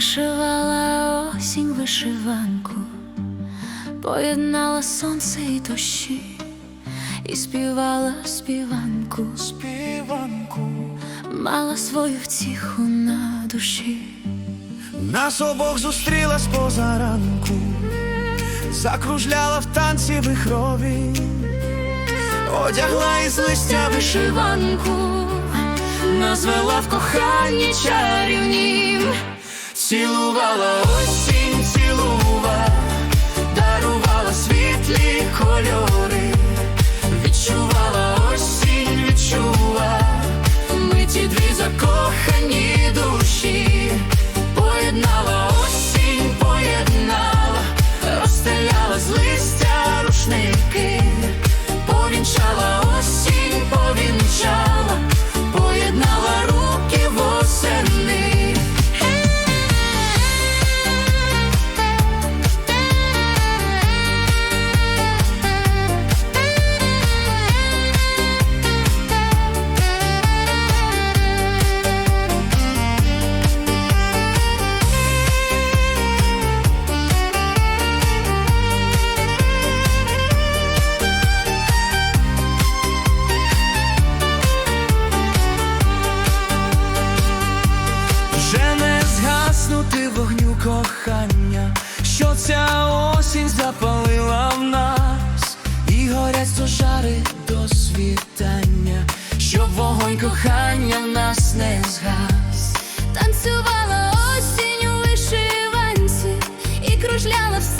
Вишивала осінь вишиванку, поєднала сонце і дощі, і співала співанку, співанку, мала свою втіху на душі. нас обох зустріла з позаранку, закружляла в танці вихрові, одягла із листя Вишиванку назвела в коханні чарівнім, цілувала осінь, цілувала, дарувала світлі кольори, кохання, що ця осінь запалила в нас, і горять сожари до світання, щоб вогонь кохання в нас не згас. танцювала осінь у вишиванці і кружляла все